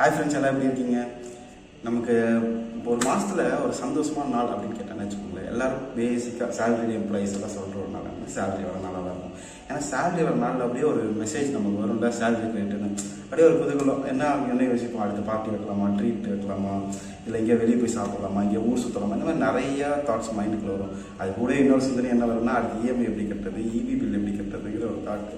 Hi friends எல்லாம் எப்படி இருக்கீங்க? நமக்கு ஒரு மாதத்தில் ஒரு சந்தோஷமான நாள் அப்படின்னு கேட்டேன்னு வச்சுக்கோங்களேன். எல்லாரும் பேசிக்காக சேலரி எம்ப்ளாயிஸ் எல்லாம் சொல்கிற ஒரு நாள். சேலரி வர நாளாக இருக்கும். ஏன்னா சேலரி வர நாளில் அப்படியே ஒரு மெசேஜ் நமக்கு வரும்ல சேலரி கிரேட்டுன்னு அப்படியே ஒரு புதுகுலம் என்ன அவங்க என்ன யோசிப்போம் அடுத்த பார்ட்டி வைக்கலாமா? ட்ரீட் வைக்கலாமா? இல்லை இங்கே வெளியே போய் சாப்பிடலாமா? இங்கே ஊர் சுற்றலாமா இந்த மாதிரி நிறைய தாட்ஸ் மைண்டுக்குள்ள வரும். அது கூட இன்னொரு சிந்தனை என்ன வரும்னா அடுத்து இஎம்ஐ எப்படி கட்டுறது? இபி பில் எப்படி கட்டுறதுங்கிற ஒரு தாட்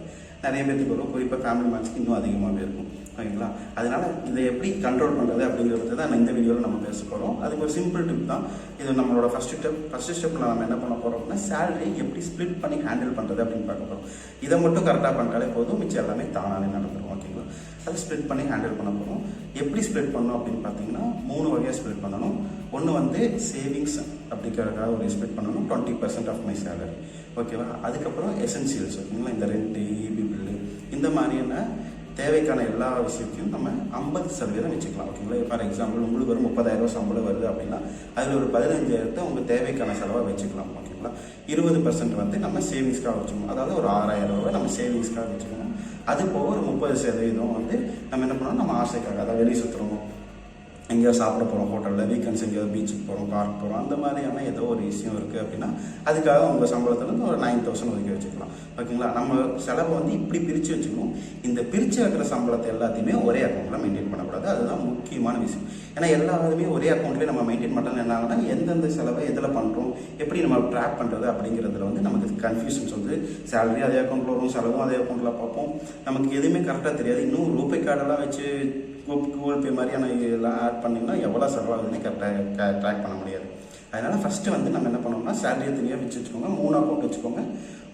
நிறைய பேருக்கு வரும். குறிப்பாக ஃபேமிலி மேட்ச்க்கு இன்னும் அதிகமாகவே இருக்கும். ஓகேங்களா? அதனால இதை எப்படி கண்ட்ரோல் பண்ணுறது அப்படிங்கிறத தான் இந்த வீடியோவில் நம்ம பேச போகிறோம் அதுக்கு ஒரு சிம்பிள் டிப் தான். இது நம்மளோட ஃபஸ்ட்டு ஸ்டெப் ஃபஸ்ட் ஸ்டெப்பில் நம்ம என்ன பண்ண போகிறோம் அப்படின்னா சேலரி எப்படி ஸ்ப்ளிட் பண்ணி ஹேண்டில் பண்ணுறது அப்படின்னு பார்க்க போகிறோம் இதை மட்டும் கரெக்டாக பண்ணிட்டாலே போதும். மிச்சம் எல்லாமே தானாகவே நடந்துடும் ஓகேங்களா? அதை ஸ்ப்ளிட் பண்ணி ஹேண்டில் பண்ண போகிறோம் எப்படி ஸ்ப்ளிட் பண்ணணும் அப்படின்னு பார்த்தீங்கன்னா மூணு வகையாக ஸ்ப்ளிட் பண்ணணும். ஒன்று வந்து சேவிங்ஸ் அப்படிங்கிறதுக்காக ஒரு ஸ்ப்ளிட் பண்ணணும். Twenty percent of my salary ஓகேவா அதுக்கப்புறம் எசென்சியல்ஸ் ஓகேங்களா? இந்த ரெண்ட்டு இபி பில்லு இந்த மாதிரியான தேவைக்கான எல்லா விஷயத்தையும் நம்ம ஐம்பது சதவீதம் வச்சுக்கலாம். ஓகேங்களா ஃபார் எக்ஸாம்பிள் உங்களுக்கு ஒரு முப்பதாயிரம் ரூபாய் சம்பளம் வருது அப்படின்னா அதில் ஒரு பதினஞ்சாயிரத்தை உங்கள் தேவைக்கான செலவாக வச்சுக்கலாம். ஓகேங்களா இருபது பர்சன்ட் வந்து நம்ம சேவிங்ஸ்க்காக வச்சுக்கணும். அதாவது ஒரு ஆறாயிரம் ரூபாய் நம்ம சேவிங்ஸ்க்காக வச்சுக்கணும். அது போக ஒரு முப்பது சதவீதம் வந்து நம்ம என்ன பண்ணணும்? நம்ம ஆசைக்காக அதாவது வெளியே சுற்றுறோம் எங்கேயோ சாப்பிட போகிறோம் ஹோட்டலில் வீக்கெண்ட்ஸ் எங்கேயோ பீச்சுக்கு போகிறோம் பார்க் போகிறோம் அந்த மாதிரியான ஏதோ ஒரு விஷயம் இருக்குது அப்படின்னா அதுக்காக உங்கள் சம்பளத்துலேருந்து ஒரு நைன் தௌசண்ட் ஒதுக்கி வச்சுக்கலாம். ஓகேங்களா? நம்ம செலவை வந்து இப்படி பிரித்து வச்சுக்கணும். இந்த பிரித்து வைக்கிற சம்பளத்தை எல்லாத்தையுமே ஒரே அக்கௌண்ட்டில் மெயின்டைன் பண்ணக்கூடாது. அதுதான் முக்கியமான விஷயம். ஏன்னா எல்லா இதுவுமே ஒரே அக்கௌண்ட்லேயே நம்ம மெயின்டைன் பண்ணுறது என்ன எந்தெந்த செலவை எதில் பண்ணுறோம் எப்படி நம்ம ட்ராக் பண்ணுறது அப்படிங்கிறதுல வந்து நமக்கு கன்ஃபியூஷன்ஸ் வந்து சேலரி அதே அக்கௌண்ட்டில் வரும் செலவும் அதே அக்கௌண்ட்டில் பார்ப்போம். நமக்கு எதுவுமே கரெக்டாக தெரியாது. இன்னும் ரூபே கார்டெல்லாம் வச்சு கூகுள் பே மாதிரியான இதெல்லாம் ஆட் பண்ணிங்கன்னா எவ்வளோ செலவாகுதுன்னு கரெக்டாக ட்ராக் பண்ண முடியாது. அதனால் ஃபஸ்ட்டு வந்து நம்ம என்ன பண்ணோம்னா சேலரியை தனியாக வச்சு வச்சுக்கோங்க. மூணு அக்கௌண்ட் வச்சுக்கோங்க.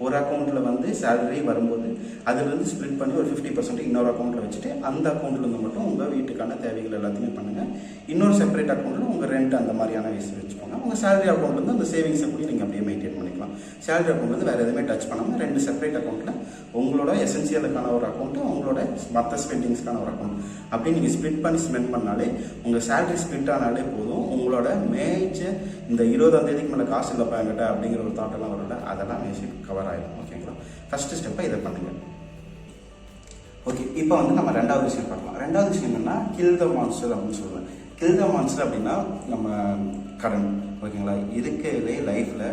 ஒரு அக்கௌண்ட்டில் வந்து சேலரி வரும்போது அதுலேருந்து ஸ்ப்ளிட் பண்ணி ஒரு ஃபிஃப்டி பர்சன்ட் இன்னொரு அக்கௌண்ட்டில் வச்சுட்டு அந்த அக்கௌண்ட்லேருந்து மட்டும் உங்கள் வீட்டுக்கான தேவைகள் எல்லாத்தையுமே பண்ணுங்கள் இன்னொரு செப்பரேட் அக்கௌண்ட்டில் உங்கள் ரெண்ட் அந்த மாதிரியான விஷயம் வச்சுக்கோங்க. உங்கள் சேலரி அக்கௌண்ட்லேருந்து அந்த சேவிங்ஸை கூட நீங்கள் அப்படியே மெயின்டைன் பண்ணிக்கலாம். சேலரி அக்கௌண்ட் வந்து வேறு எதுவுமே டச் பண்ணாமல் ரெண்டு செப்பரேட் அக்கௌண்ட்டில் உங்களோட எசென்சியலுக்கான ஒரு அக்கௌண்ட்டு உங்களோட மற்ற ஸ்பெண்டிங்ஸ்க்கான ஒரு அக்கௌண்ட் அப்படி நீங்கள் ஸ்ப்ளிட் பண்ணி ஸ்பெண்ட் பண்ணாலே உங்கள் சேலரி ஸ்ப்ளிட் ஆனாலே போதும். உங்களோட மேஜர் இந்த இருபதாம் தேதிக்கு மேலே காசு இல்லைப்பா என்கிட்ட அப்படிங்கிற ஒரு தாட்டெல்லாம் வரல அதெல்லாம் மேய்ச்சி கவர் ஆகிடும் ஓகேங்களா ஃபஸ்ட்டு ஸ்டெப்பை இதை பண்ணுங்கள் ஓகே இப்போ வந்து நம்ம ரெண்டாவது விஷயம் பார்க்கலாம். ரெண்டாவது விஷயம் என்னன்னா கில் த மான்ஸ்டர் அப்படின்னு சொல்லுவேன் கில் த மான்ஸ்டர் அப்படின்னா நம்ம கடன் ஓகேங்களா? இருக்கிறதே லைஃப்பில்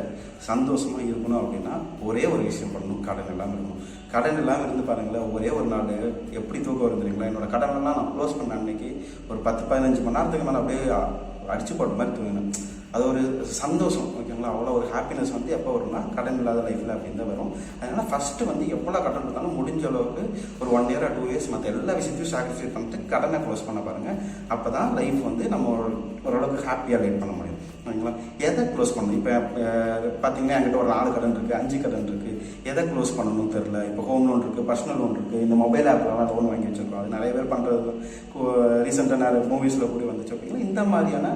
சந்தோஷமாக இருக்கணும் அப்படின்னா ஒரே ஒரு விஷயம் பண்ணணும். கடன் இல்லாமல் இருக்கணும். கடன் இல்லாமல் இருந்து பாருங்களேன் ஒரே ஒரு நாள் எப்படி தூக்கம் வருதுங்களா என்னோடய என்னோட கடனெல்லாம் நான் க்ளோஸ் பண்ண அன்னைக்கு ஒரு பத்து பதினஞ்சு மணி நேரத்துக்கு மேலே அப்படியே அடிச்சு போட்ட மாதிரி தூங்கணும் அது ஒரு சந்தோஷம் ஓகேங்களா? அவ்வளோ ஒரு ஹாப்பினஸ் வந்து எப்போ வரும்னா கடன் இல்லாத லைஃப்பில் அப்படின்னு தான் வரும். அதனால் ஃபஸ்ட்டு வந்து எவ்வளோ கடன் இருந்தாலும் முடிஞ்ச அளவுக்கு ஒரு ஒன் இயர் டூ இயர்ஸ் மற்ற எல்லா விஷயத்தையும் சாக்ரிஃபைஸ் பண்ணிட்டு கடனை க்ளோஸ் பண்ண பாருங்கள் அப்போ தான் லைஃப் வந்து நம்ம ஓரளவுக்கு ஹாப்பியாக லைட் பண்ண முடியும். ஓகேங்களா? எதை க்ளோஸ் பண்ணணும்? இப்போ பார்த்தீங்கன்னா என்கிட்ட ஒரு நாலு கடன் இருக்குது அஞ்சு கடன் இருக்குது எதை க்ளோஸ் பண்ணணும்னு தெரில இப்போ ஹோம் லோன் இருக்குது பர்சனல் லோன் இருக்குது இந்த மொபைல் ஆப்லலாம் லோன் வாங்கி வச்சுருக்கோம். அது நிறைய பேர் பண்ணுறது ரீசெண்டாக நிறைய மூவிஸில் கூட வந்துச்சு அப்படிங்களா இந்த மாதிரியான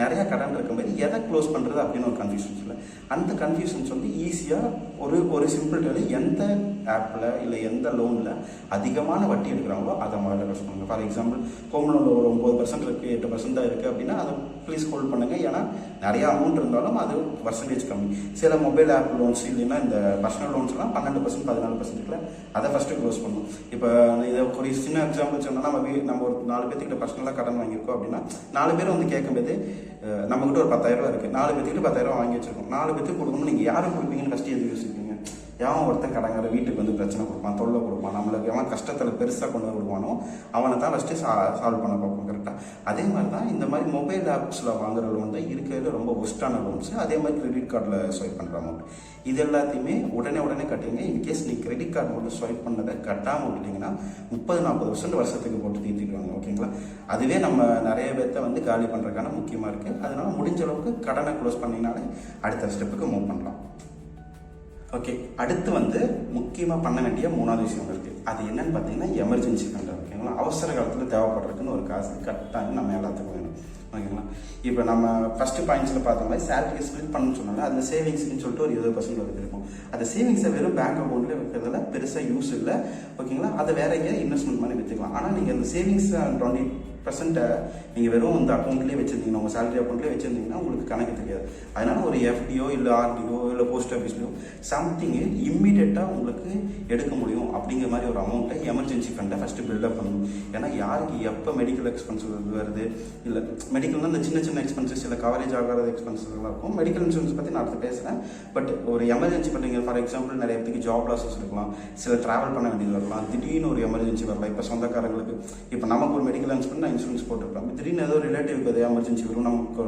நிறையா கடன் இருக்கும்போது எதை க்ளோஸ் பண்ணுறது அப்படின்னு ஒரு கன்ஃபியூஷன்ஸ் இல்லை அந்த கன்ஃபியூஷன்ஸ் வந்து ஈஸியாக ஒரு ஒரு சிம்பிள் டெலி எந்த ஆப்பில் இல்லை எந்த லோனில் அதிகமான வட்டி எடுக்கிறாங்களோ அதை முதல்ல க்ளோஸ் பண்ணுங்க. ஃபார் எக்ஸாம்பிள் ஹோம் லோனில் ஒரு ஒம்பது பர்சன்ட் இருக்குது எட்டு பர்சன்ட் தான் இருக்குது அப்படின்னா அதை ப்ளீஸ் ஹோல்ட் பண்ணுங்கள் ஏன்னா நிறையா அமௌண்ட் இருந்தாலும் அது பர்சன்டேஜ் கம்மி. சில மொபைல் ஆப் லோன்ஸ் இல்லைன்னா இந்த பர்சனல் லோன்ஸ்லாம் பன்னெண்டு பர்சன்ட் பதினாலு பர்சன்ட் இருக்குல்ல அதை ஃபஸ்ட்டு க்ளோஸ் பண்ணணும் இப்போ இதை ஒரு சின்ன எக்ஸாம்பிள் சொன்னால் நம்ம வீ நம்ம ஒரு நாலு பேர்த்துக்கிட்ட பர்சனலாக கடன் வாங்கியிருக்கோம் அப்படின்னா நாலு பேர் வந்து கேட்கும்போது நம்மக்கிட்ட நம்மகிட்ட ஒரு பத்தாயிரம் ரூபா இருக்குது நாலு பேர்த்துக்கிட்ட பத்தாயிரம் வாங்கி வச்சிருக்கோம். நாலு பேர்த்துக்கு கொடுக்கணும் நீங்கள் யாரும் கொடுப்பீங்கன்னு ஃபஸ்ட்டு எது யோசிப்பீங்க எவன் ஒருத்தன் கடங்கிற வீட்டுக்கு வந்து பிரச்சனை கொடுப்பான் தொல்லை கொடுப்பான் நம்மளுக்கு எவன் கஷ்டத்தில் பெருசாக கொண்டு விடுவானோ அவனை தான் ஃபஸ்ட்டு சா சால்வ் பண்ண பார்ப்போம் கரெக்டாக அதே மாதிரி தான் இந்த மாதிரி மொபைல் ஆப்ஸில் வாங்குற லோன் தான் இருக்கிறதுல ரொம்ப ஒஸ்ட்டான லோன்ஸ் அதே மாதிரி கிரெடிட் கார்டில் ஸ்வைப் பண்ணுற அமௌண்ட் இது எல்லாத்தையுமே உடனே உடனே கட்டிங்க. இன்கேஸ் நீ கிரெடிட் கார்டு மட்டும் ஸ்வைப் பண்ணதை கட்டாமல் விட்டுட்டீங்கன்னா முப்பது நாற்பது வருஷம் வருஷத்துக்கு போட்டு தீர்த்திடுவாங்க ஓகேங்களா அதுவே நம்ம நிறைய பேர்த்த வந்து காலி பண்ணுறதுக்கான முக்கியமாக இருக்குது அதனால் முடிஞ்ச அளவுக்கு கடனை க்ளோஸ் பண்ணிங்கனாலே அடுத்த ஸ்டெப்புக்கு மூவ் பண்ணலாம். ஓகே அடுத்து வந்து முக்கியமாக பண்ண வேண்டிய மூணாவது விஷயம் இருக்குது அது என்னன்னு பார்த்தீங்கன்னா எமர்ஜென்சி ஃபண்ட் ஓகேங்களா அவசர காலத்தில் தேவைப்படுறதுக்குன்னு ஒரு காசு கட்டாயம் நம்ம எல்லாத்துக்கும் வேணும். ஓகேங்களா இப்போ நம்ம ஃபஸ்ட்டு பாயிண்ட்ஸில் பார்த்த மாதிரி சேலரி ஸ்பிளிட் பண்ணணும்னு சொன்னால அந்த சேவிங்ஸ்னு சொல்லிட்டு ஒரு இருபது பர்சன்ட் ஒதுக்கி அந்த சேவிங்ஸை வெறும் பேங்க் அக்கௌண்ட்லேயே வைக்கிறதுல பெருசாக யூஸ் இல்லை. ஓகேங்களா அதை வேற எங்கேயாவது இன்வெஸ்ட்மெண்ட் பண்ணி வச்சுக்கலாம் ஆனால் நீங்கள் அந்த சேவிங்ஸ் டுவெண்ட்டி பர்சன்ட்டை நீங்கள் வெறும் அந்த அக்கௌண்ட்லேயே வச்சுருந்தீங்கன்னா உங்கள் சேலரி அக்கௌண்ட்லேயே வச்சுருந்தீங்கன்னா உங்களுக்கு கணக்கு தெரியாது. அதனால் ஒரு எஃப்டியோ இல்லை ஆர்டிஓ இல்லை போஸ்ட் ஆஃபீஸ்லையும் சம்திங் இம்மிடியட்டாக உங்களுக்கு எடுக்க முடியும் அப்படிங்கிற மாதிரி ஒரு அமௌண்ட்டை எமர்ஜென்சி ஃபண்டை ஃபஸ்ட்டு பில்டப் பண்ணணும். ஏன்னா யாருக்கு எப்போ மெடிக்கல் எக்ஸ்பென்சஸ் வருது? இல்லை மெடிக்கல்னால் இந்த சின்ன சின்ன எக்ஸ்பென்சஸ் இல்லை கவரேஜ் ஆகாத எக்ஸ்பென்சஸ்லாம் இருக்கும். மெடிக்கல் இன்சூரன்ஸ் பற்றி நான் அடுத்து பேசுகிறேன் பட் ஒரு எமர்ஜென்சி பண்ணுறீங்க ஃபார் எக்ஸாம்பிள் நிறைய பேருக்கு ஜாப் லாஸஸ் இருக்கலாம். சில ட்ராவல் பண்ண வேண்டியது வரலாம் திடீர்னு ஒரு எமர்ஜென்சி வரலாம். இப்போ சொந்தக்காரங்களுக்கு இப்போ நமக்கு ஒரு மெடிக்கல் இன்சூரன்ஸ் நான் இன்சூரன்ஸ் போட்டிருப்பேன் திடீர்னு ஏதோ ரிலேட்டிவ்க்கு எமர்ஜென்சி வரும் நமக்கு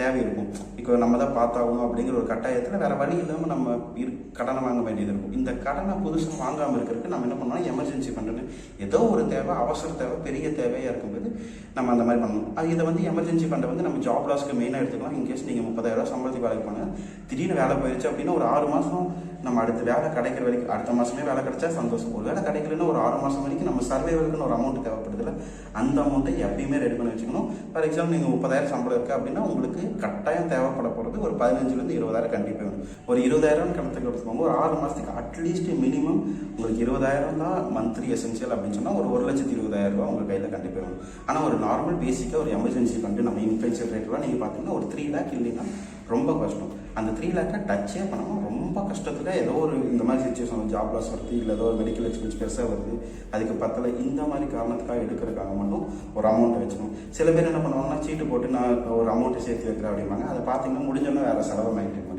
தேவை இருக்கும். இப்போ நம்ம தான் பார்த்தாகணும் அப்படிங்கிற ஒரு கட்டாயத்தில் வேறு வழி இல்லாமல் நம்ம இரு கடனை வாங்க வேண்டியது இருக்கும். இந்த கடனை புதுசாக வாங்காமல் இருக்கிறதுக்கு நம்ம என்ன பண்ணணும் எமர்ஜென்சி ஃபண்டுன்னு ஏதோ ஒரு தேவை அவசர தேவை பெரிய தேவையாக இருக்கும்போது நம்ம அந்த மாதிரி பண்ணணும். அது இதை வந்து எமர்ஜென்சி ஃபண்டை வந்து நம்ம ஜாப் லாஸ்க்கு மெயினாக எடுத்துக்கலாம். இன்கேஸ் நீங்கள் முப்பதாயிரம் சம்பளத்துக்கு வேலைக்கு போனால் திடீர்னு வேலை போயிடுச்சு அப்படின்னா ஒரு ஆறு மாதம் நம்ம அடுத்த வேலை கிடைக்கிற வரைக்கும் அடுத்த மாதமே வேலை கிடைச்சா சந்தோஷம். ஒரு வேலை கிடைக்கலன்னா ஒரு ஆறு மாதம் வரைக்கும் நம்ம சர்வைவலுக்குன்னு ஒரு அமௌண்ட் தேவைப்படுதுல அந்த அமௌண்ட்டை எப்பயுமே ரெடி பண்ணி வச்சுக்கணும். ஃபார் எக்ஸாம்பிள் நீங்கள் முப்பதாயிரம் சம்பளம் இருக்குது அப்படின்னா உங்களுக்கு கட்டாயம் தேவைப்பட போகிறது ஒரு பதினஞ்சுலேருந்து இருபதாயிரம் கண்டிப்பாக வேணும். ஒரு இருபதாயிரம் கணக்கு எடுத்துக்கோங்க ஒரு ஆறு மாதத்துக்கு அட்லீஸ்ட் மினிமம் உங்களுக்கு இருபதாயிரம் தான் மந்த்லி எசென்சியல் அப்படின்னு சொன்னால் ஒரு ஒரு லட்சத்தி இருபதாயிரம் ரூபா உங்கள் கையில் கண்டிப்பாக வேணும் ஆனால் ஒரு நார்மல் பேசிக்காக ஒரு எமர்ஜென்சி ஃபண்டு நம்ம இன்ஃபென்ஷியல் ரேட்லாம் நீங்கள் பார்த்தீங்கன்னா ஒரு த்ரீ லேக் இல்லைன்னா ரொம்ப கஷ்டம். அந்த த்ரீ லேக்கை டச்சே பண்ணாமல் ரொம்ப கஷ்டத்தில் ஏதோ ஒரு இந்த மாதிரி சுச்சுவேஷன் ஜாப் லாஸ் வருது இல்லை ஏதோ ஒரு மெடிக்கல் எக்ஸ்பென்ஸ் பெருசாக வருது அதுக்கு பத்தல. இந்த மாதிரி காரணத்துக்காக எடுக்கிறதுக்காக மட்டும் ஒரு அமௌண்ட்டை வச்சுக்கணும். சில பேர் என்ன பண்ணுவாங்கன்னா சீட்டு போட்டு நான் ஒரு அமௌண்ட்டை சேர்த்து வைக்கிறேன் அப்படிம்பாங்க. அதை பார்த்தீங்கன்னா முடிஞ்சோன்னா வேறு செலவை மெயின்டைன்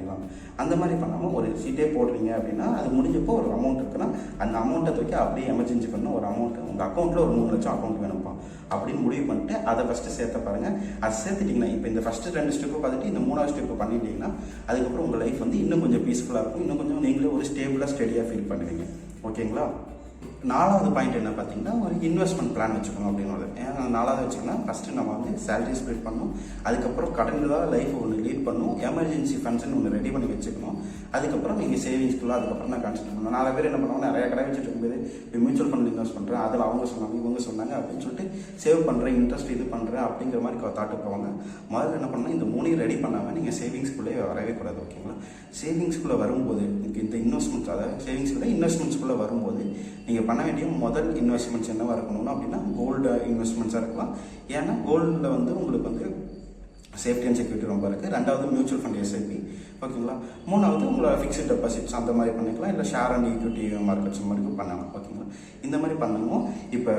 அந்த மாதிரி பண்ணாமல் ஒரு சீட்டே போடுறீங்க அப்படின்னா அது முடிஞ்சப்போ ஒரு அமௌண்ட் இருக்குன்னா அந்த அமௌண்ட்டை தூக்கி அப்படியே எமர்ஜென்சி பண்ண ஒரு அமௌண்ட் உங்கள் அக்கௌண்ட்டில் ஒரு மூணு லட்சம் அக்கௌண்ட் வேணும்ப்பா. அப்படின்னு முடிவு பண்ணிட்டு அதை ஃபஸ்ட்டு சேர்த்த பாருங்கள் அதை சேர்த்துட்டிங்கன்னா இப்போ இந்த ஃபஸ்ட்டு ரெண்டு ஸ்டெப்பு பார்த்துட்டு இந்த மூணாவது ஸ்டெப்பு பண்ணிட்டீங்கன்னா அதுக்கப்புறம் உங்கள் லைஃப் வந்து இன்னும் கொஞ்சம் பீஸ்ஃபுல்லாக இருக்கும். இன்னும் கொஞ்சம் நீங்களே ஒரு ஸ்டேபிளாக ஸ்டடியாக ஃபீல் பண்ணுவீங்க. ஓகேங்களா நாலாவது பாயிண்ட் என்ன பார்த்தீங்கன்னா ஒரு இன்வெஸ்ட்மெண்ட் பிளான் வச்சுக்கணும் அப்படின்னு ஏன்னா நாலாவது வச்சுக்கணும் ஃபஸ்ட்டு நம்ம வந்து சேலரி ஸ்ப்ளிட் பண்ணணும். அதுக்கப்புறம் கடன்களாக லைஃப் ஒன்று லீட் பண்ணணும். எமர்ஜென்சி ஃபண்ட்ஸ்னு ஒன்று ரெடி பண்ணி வச்சுக்கணும். அதுக்கப்புறம் நீங்கள் சேவிங்ஸ்க்குள்ள அதுக்கப்புறம் தான் கான்சென்ட் பண்ணணும். நாலு பேர் என்ன பண்ணுவாங்க நிறைய கடை வச்சுட்டு இருக்கும்போது இப்போ மியூச்சுவல் ஃபண்ட் இன்வெஸ்ட் பண்ணுறேன் அதில் அவங்க சொன்னாங்க இவங்க சொன்னாங்க அப்படின்னு சொல்லிட்டு சேவ் பண்ணுறேன் இன்ட்ரெஸ்ட் இது பண்ணுறேன் அப்படிங்கிற மாதிரி தாட்டு போவாங்க. முதல்ல என்ன பண்ணால் இந்த மூணையும் ரெடி பண்ணாமல் நீங்கள் சேவிங்ஸ்குள்ளே வரவே கூடாது ஓகேங்களா சேவிங்ஸ்குள்ளே வரும்போது இந்த இன்வெஸ்ட்மெண்ட்ஸ் அதாவது சேவிங்ஸ்குள்ளே இன்வெஸ்ட்மெண்ட்ஸ்குள்ளே வரும்போது நீங்கள் பண்ண வேண்டிய முதல் இன்வெஸ்ட்மெண்ட்ஸ் என்னவாக இருக்கணும்னா அப்படின்னா கோல்டு இன்வெஸ்ட்மெண்ட்ஸாக இருக்கலாம். ஏன்னா கோல்டில் வந்து உங்களுக்கு வந்து சேஃப்டி அண்ட் செக்யூரிட்டி ரொம்ப இருக்குது ரெண்டாவது மியூச்சுவல் ஃபண்ட் எஸ்ஐபி ஓகேங்களா? மூணாவது உங்களோட ஃபிக்ஸ்ட் டெபாசிட்ஸ் அந்த மாதிரி பண்ணிக்கலாம். இல்லை ஷேர் அண்ட் ஈக்விட்டி மார்க்கெட்ஸ் மாதிரி பண்ணலாம். ஓகேங்களா? இந்த மாதிரி பண்ணணும். இப்போ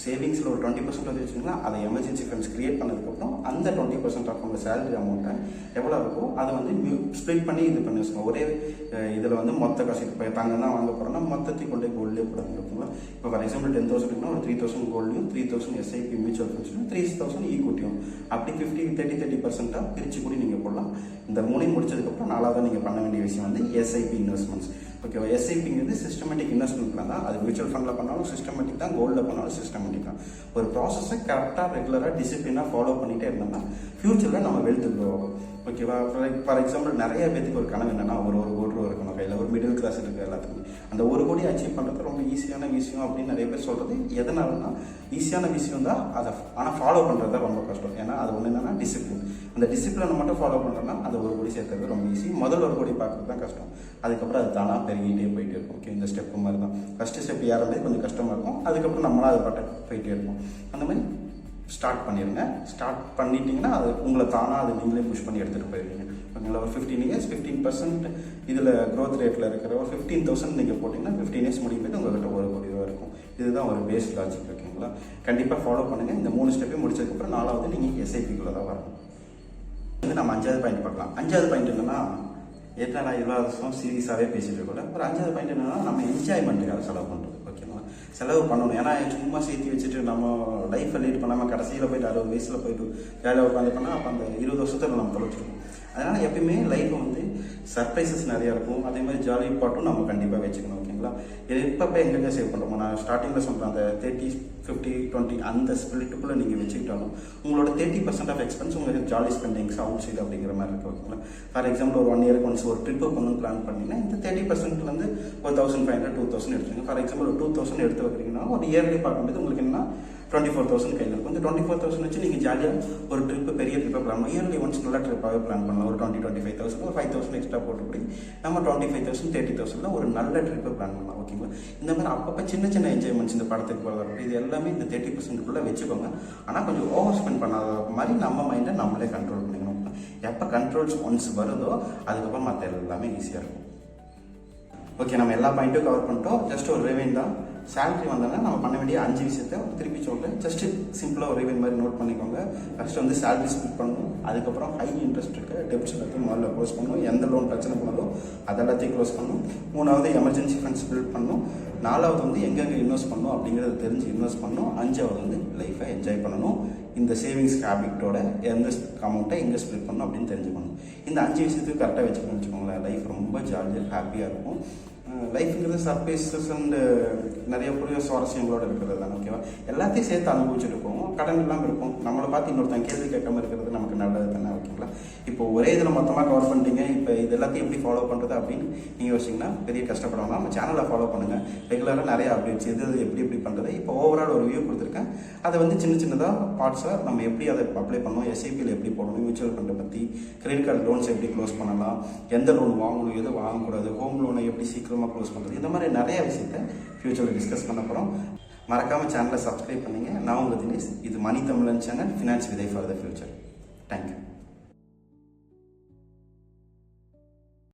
சேவிங்ஸில் ஒரு டுவெண்ட்டி பர்சன்ட் வந்து வச்சுருந்தா அதை எமர்ஜென்சி ஃபண்ட்ஸ் கிரியேட் பண்ணதுக்கப்புறம் அந்த டுவெண்ட்டி பர்சன்ட் ஆஃப் உங்கள் சேலரி அமௌண்ட்டை எவ்வளோ இருக்கோ அதை வந்து ஸ்ப்ளிட் பண்ணி இது பண்ணி வச்சுக்கோங்க. ஒரே இதில் வந்து மொத்த காசு இப்போ தங்கம் தான் வாங்க போகிறோம்னா மொத்தத்தையும் கொண்டு போய் கோல்டே போடாங்க இருக்குங்களா இப்போ ஃபார் எக்ஸாம்பிள் டென் தௌசண்ட்னா ஒரு த்ரீ தௌசண்ட் கோல்டையும் த்ரீ தௌசண்ட் எஸ்ஐபி மியூச்சுவல் ஃபண்ட்ஸ்லையும் த்ரீ தௌசண்ட் ஈக்குட்டியும் அப்படி ஃபிஃப்டி தேர்ட்டி தேர்ட்டி பர்சென்ட்டாக பிரித்து கூட நீங்கள் போடலாம். இந்த மூணையும் முடிச்சதுக்கப்புறம் நாலாவது நீங்கள் பண்ண வேண்டிய விஷயம் வந்து எஸ்ஐபி இன்வெஸ்ட்மெண்ட்ஸ் ஓகேவா எஸ்ஐபிங்கிறது சிஸ்டமேட்டிக் இன்வெஸ்ட்மெண்ட் பிளான் தான். அது மியூச்சுவல் ஃபண்டில் பண்ணாலும் சிஸ்டமேட்டிக் தான். கோல்டில் பண்ணாலும் சிஸ்டமேட்டிக் தான். ஒரு ப்ராசஸை கரெக்டாக ரெகுலராக டிசிப்ளினாக ஃபாலோ பண்ணிகிட்டே இருந்தோம்னா ஃப்யூச்சரில் நம்ம வெல்த் க்ரோ ஆகும். ஓகேவா ஃபார் எக்ஸாம்பிள் நிறைய பேத்துக்கு ஒரு கனவு என்னன்னா ஒரு ஒரு கோடி ரூபா இருக்கணும். கையில் ஒரு மிடில் கிளாஸ் இருக்குது எல்லாத்துக்கும். அந்த ஒரு கோடி அச்சீவ் பண்ணுறது ரொம்ப ஈஸியான விஷயம் அப்படின்னு நிறைய பேர் சொல்கிறது எதனாலன்னா ஈஸியான விஷயம் தான் அதை ஆனால் ஃபாலோ பண்ணுறது தான் ரொம்ப கஷ்டம். ஏன்னா அது ஒன்று என்னென்னா டிசிப்ளின் அந்த டிசிப்ளினை மட்டும் ஃபாலோ பண்ணுறோம்னா அந்த ஒரு கோடி சேர்க்கறது ரொம்ப ஈஸி முதல் ஒரு கோடி பார்க்குறது தான் கஷ்டம். அதுக்கப்புறம் அது தானாக பெருகிட்டே போயிட்டே இருக்கும். ஓகே இந்த ஸ்டெப்பு மாதிரி தான் ஃபஸ்ட்டு ஸ்டெப் ஏறும்போது கொஞ்சம் கஷ்டமாக இருக்கும். அதுக்கப்புறம் நம்மளாம் அதை பாட்டு போயிட்டே இருப்போம். அந்த மாதிரி ஸ்டார்ட் பண்ணிடுங்க ஸ்டார்ட் பண்ணிட்டீங்கன்னா அது உங்களை தானாக அது நீங்களே புஷ் பண்ணி எடுத்துகிட்டு போயிருவீங்க. ஓகேங்களா? ஒரு ஃபிஃப்டீன் இயர்ஸ் ஃபிஃப்டீன் பர்சன்ட் இதில் க்ரோத் ரேட்டில் இருக்கிற ஒரு ஃபிஃப்டீன் தௌசண்ட் நீங்கள் போட்டிங்கன்னா ஃபிஃப்டீன் இயர்ஸ் முடியும் போது உங்கள்கிட்ட ஒரு கோடி ரூபா இருக்கும். இதுதான் ஒரு பேஸ் லாஜிக் ஓகேங்களா? கண்டிப்பாக ஃபாலோ பண்ணுங்கள் இந்த மூணு ஸ்டெப்பையும் முடிச்சதுக்கப்புறம் நாலாவது நீங்கள் எஸ்ஐபிக்குள்ளே தான் வரணும். வந்து நம்ம அஞ்சாவது பாயிண்ட் பார்க்கலாம். அஞ்சாவது பாயிண்ட் என்னன்னா ஏற்ற நான் இவ்வளோ வருஷம் சீரியஸாகவே பேசிட்டு இருக்கோம் ஒரு அஞ்சாவது பாயிண்ட் என்னன்னா நம்ம என்ஜாய்மெண்ட்டுக்காக செலவு பண்ணுறது ஓகேங்களா செலவு பண்ணணும். ஏன்னா சும்மா சேர்த்து வச்சுட்டு நம்ம லைஃப்பை லீட் பண்ணாமல் கடைசியில் போயிட்டு அறுபது வயசில் போயிட்டு வேலை உட்காந்து பண்ணால் அப்போ அந்த இருபது வருஷத்தில் நம்ம தொலைச்சிருக்கோம் அதனால் எப்பயுமே லைஃப்பை வந்து சர்ப்ரைசஸ் நிறையா இருக்கும். அதே மாதிரி ஜாலி பாட்டும் நம்ம கண்டிப்பாக வச்சுக்கணும். ஓகேங்களா இது இப்பப்போ எங்கெங்கே சேவ் பண்ணுறோமோ நான் ஸ்டார்டிங்கில் சொல்கிறேன் அந்த தேர்ட்டி ஃபிஃப்டி டுவெண்ட்டி அந்த ஸ்பிரிட்டுக்குள்ளே நீங்கள் வச்சுக்கிட்டாலும் உங்களோட தேர்ட்டி பர்சன்ட் ஆஃப் எக்ஸ்பென்ஸ் உங்களுக்கு ஜாலி ஸ்பெண்டிங்ஸ் அவுட் சைடு அப்படிங்கிற மாதிரி இருக்குது ஓகேங்களா ஃபார் எக்ஸாம்பிள் ஒரு ஒன் இயருக்கு ஒன்ஸ் ஒரு ட்ரிப்பு பண்ணணும் பிளான் பண்ணிங்கன்னா இந்த தேர்ட்டி பர்சன்ட்லேருந்து ஒரு thousand five hundred two thousand எடுத்துருங்க ஃபார் எக்ஸாம்பிள் ஒரு டூ தௌசண்ட் எடுத்து வைக்கிறீங்கன்னா ஒரு இயர்லி பார்க்கும்போது உங்களுக்கு என்ன டுவெண்ட்டி ஃபோர் தௌசண்ட் கையில் இருக்கும். இந்த டுவெண்ட்டி ஃபோர் தௌசண்ட் வச்சு நீங்கள் ஜாலியாக ஒரு ட்ரிப்பு பெரிய ட்ரிப்பாக பிளான் இயர்லி ஒன்ஸ் நல்ல ட்ரிப்பாகவே பிளான் பண்ணலாம். ஒரு டுவெண்ட்டி டுவெண்ட்டி ஃபைவ் தௌசண்ட் ஒரு ஃபைவ் தௌசண்ட் எக்ஸ்ட்ரா போட்டுப்படி நம்ம டுவெண்ட்டி ஃபைவ் தௌசண்ட் தேர்ட்டி தௌசண்ட்ல ஒரு நல்ல ட்ரிப்பை பிளான் பண்ணலாம். ஓகேங்களா இந்த மாதிரி அப்பப்போ சின்ன சின்ன என்ஜாய்மெண்ட்ஸ் இந்த படத்துக்கு போகிறதா இது எல்லாமே இந்த தேர்ட்டி பர்சன்ட்குள்ளே வச்சுக்கோங்க. ஆனால் கொஞ்சம் ஓவர் ஸ்பெண்ட் பண்ணாத மாதிரி நம்ம மைண்டை நம்மளே கண்ட்ரோல் பண்ணிக்கணும். எப்போ கண்ட்ரோல்ஸ் ஒன்ஸ் வருதோ அதுக்கப்புறம் மற்ற எல்லாமே ஈஸியாக இருக்கும். ஓகே நம்ம எல்லா பாயிண்ட்டும் கவர் பண்ணிட்டோம். ஜஸ்ட் ஒரு ரிவைன் தான். சேலரி வந்தோன்னா நம்ம பண்ண வேண்டிய அஞ்சு விஷயத்த திருப்பி சொல்கிறேன் ஜஸ்ட் சிம்பிளாக ஒரு ரிவைன் மாதிரி நோட் பண்ணிக்கோங்க. ஃபஸ்ட்டு வந்து சேலரி ஸ்பிட் பண்ணணும். அதுக்கப்புறம் ஹை இன்ட்ரெஸ்ட் இருக்க. டெபிட்ஸ் எல்லாத்தையும் முதல்ல க்ளோஸ் பண்ணணும். எந்த லோன் பிரச்சனை பண்ணதோ அது எல்லாத்தையும் க்ளோஸ் பண்ணணும். மூணாவது எமர்ஜென்சி ஃபண்ட்ஸ் பில்ட் பண்ணணும். நாலாவது வந்து எங்கெங்கே இன்வெஸ்ட் பண்ணணும் அப்படிங்கிறத தெரிஞ்சு இன்வெஸ்ட் பண்ணணும். அஞ்சாவது வந்து லைஃப்பை என்ஜாய் பண்ணணும். இந்த சேவிங்ஸ் ஹேபிட்டோட எந்த அமௌண்ட்டை எங்கே ஸ்ப்ளிட் பண்ணணும் அப்படின்னு தெரிஞ்சுக்கணும். இந்த அஞ்சு விஷயத்துக்கு கரெக்டாக வச்சுக்கணும் வச்சுக்கோங்களேன். லைஃப் ரொம்ப ஜாலியாக ஹாப்பியாக இருக்கும். லைஃப்ங்கிறது சர்ப்ரைசஸ் அண்டு நிறைய புதிய சுவாரஸ்யங்களோட இருக்கிறது தான் ஓகேவா எல்லாத்தையும் சேர்த்து அனுபவிச்சிருக்கோம் கடன் இல்லாமல் இருக்கும் நம்மளை பார்த்து இன்னொருத்தன் கேள்வி கேட்காம இருக்கிறது நமக்கு நல்லது தானே ஓகேங்களா இப்போ ஒரே இதில் மொத்தமாக கவர் பண்ணிட்டீங்க. இப்போ இது எல்லாத்தையும் எப்படி ஃபாலோ பண்ணுறது அப்படின்னு நீங்கள் யோசிச்சிங்கன்னா பெரிய கஷ்டப்படாமல் நம்ம சேனலை ஃபாலோ பண்ணுங்கள் ரெகுலராக நிறைய அப்டேட்ஸ் எது எது எப்படி எப்படி பண்ணுறது இப்போ ஓவரால் ஒரு வியூ கொடுத்துருக்கேன். அதை வந்து சின்ன சின்னதாக பார்ட்ஸாக நம்ம எப்படி அதை அப்ளை பண்ணணும் எஸ்ஐபியில் எப்படி போடணும் மியூச்சுவல் ஃபண்டை பற்றி கிரெடிட் கார்டு லோன்ஸ் எப்படி க்ளோஸ் பண்ணலாம் எந்த லோன் வாங்கணும் எது வாங்கக்கூடாது ஹோம் லோனை எப்படி சீக்கிரமாக சீக்கிரமாக க்ளோஸ் பண்ணுறது இந்த மாதிரி நிறைய விஷயத்த ஃப்யூச்சரில் டிஸ்கஸ் பண்ண போகிறோம் மறக்காமல் சேனலை சப்ஸ்கிரைப் பண்ணுங்கள் நான் உங்கள் தினேஷ். இது மணி தமிழன் சேனல் ஃபினான்ஸ் விதை for the future thank you